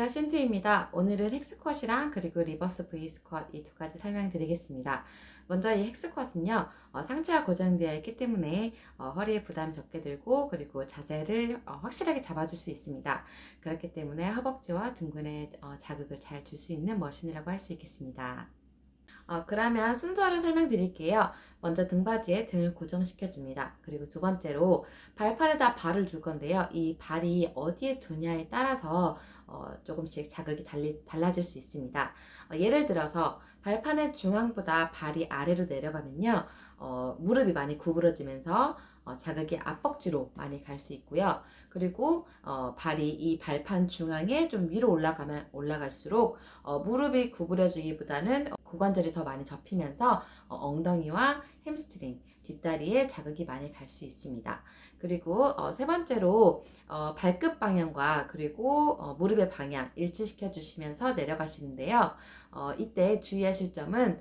안녕하세요. 신투입니다. 오늘은 헥스쿼시랑 그리고 리버스 스쿼트 이두 가지 설명드리겠습니다. 먼저 이 헥스쿼트는요, 어, 상체가 고정되어 있기 때문에 어, 허리에 부담 적게 들고 그리고 자세를 어, 확실하게 잡아줄 수 있습니다. 그렇기 때문에 허벅지와 둥근에 어, 자극을 잘 줄 수 있는 머신이라고 할 수 있겠습니다. 어, 그러면 순서를 설명드릴게요. 먼저 등받이에 등을 고정시켜 줍니다. 그리고 두 번째로 발판에다 발을 줄 건데요. 이 발이 어디에 두냐에 따라서 어, 조금씩 자극이 달리, 달라질 수 있습니다. 어, 예를 들어서 발판의 중앙보다 발이 아래로 내려가면요. 어, 무릎이 많이 구부러지면서 어, 자극이 앞벅지로 많이 갈 수 있고요. 그리고 어, 발이 이 발판 중앙에 좀 위로 올라가면 올라갈수록 어, 무릎이 구부러지기보다는 고관절이 더 많이 접히면서 어, 엉덩이와 햄스트링, 뒷다리에 자극이 많이 갈 수 있습니다. 그리고 어, 세 번째로 어, 발끝 방향과 그리고 어, 무릎의 방향 일치시켜 주시면서 내려가시는데요. 어, 이때 주의하실 점은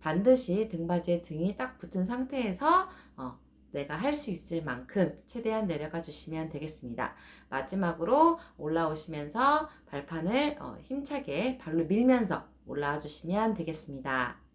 반드시 등받이에 등이 딱 붙은 상태에서 어, 내가 할 수 있을 만큼 최대한 내려가 주시면 되겠습니다. 마지막으로 올라오시면서 발판을 어, 힘차게 발로 밀면서 올라와 주시면 되겠습니다.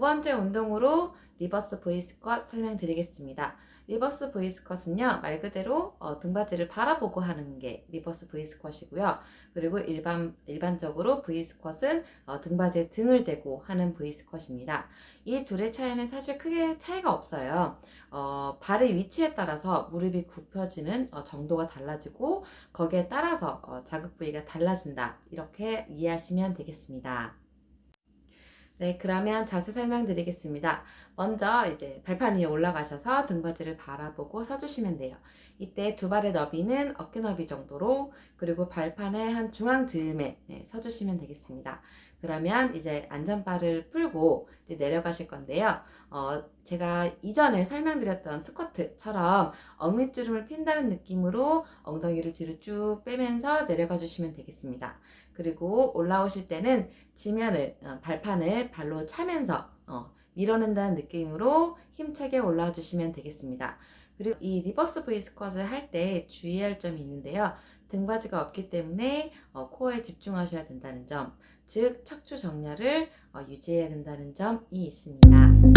두 번째 운동으로 리버스 스쿼트 설명드리겠습니다. 리버스 스쿼트는요, 말 그대로 어, 등받이를 바라보고 하는 게 리버스 스쿼트이고요. 그리고 일반, 일반적으로 스쿼트는 어, 등받이에 등을 대고 하는 스쿼트입니다. 이 둘의 차이는 사실 크게 차이가 없어요. 어, 발의 위치에 따라서 무릎이 굽혀지는 어, 정도가 달라지고 거기에 따라서 어, 자극 부위가 달라진다. 이렇게 이해하시면 되겠습니다. 네, 그러면 자세 설명드리겠습니다. 먼저 이제 발판 위에 올라가셔서 등받이를 바라보고 서주시면 돼요. 이때 두 발의 너비는 어깨 너비 정도로 그리고 발판의 한 중앙 즈음에 네, 서주시면 되겠습니다. 그러면 이제 안전바를 풀고 이제 내려가실 건데요. 어, 제가 이전에 설명드렸던 스쿼트처럼 어미주름을 핀다는 느낌으로 엉덩이를 뒤로 쭉 빼면서 내려가 주시면 되겠습니다. 그리고 올라오실 때는 지면을 어, 발판을 발로 차면서 어, 밀어낸다는 느낌으로 힘차게 올라와 주시면 되겠습니다. 그리고 이 리버스 V 스쿼트를 할 때 주의할 점이 있는데요. 등받이가 없기 때문에 어, 코어에 집중하셔야 된다는 점, 즉 척추 정렬을 어, 유지해야 된다는 점이 있습니다.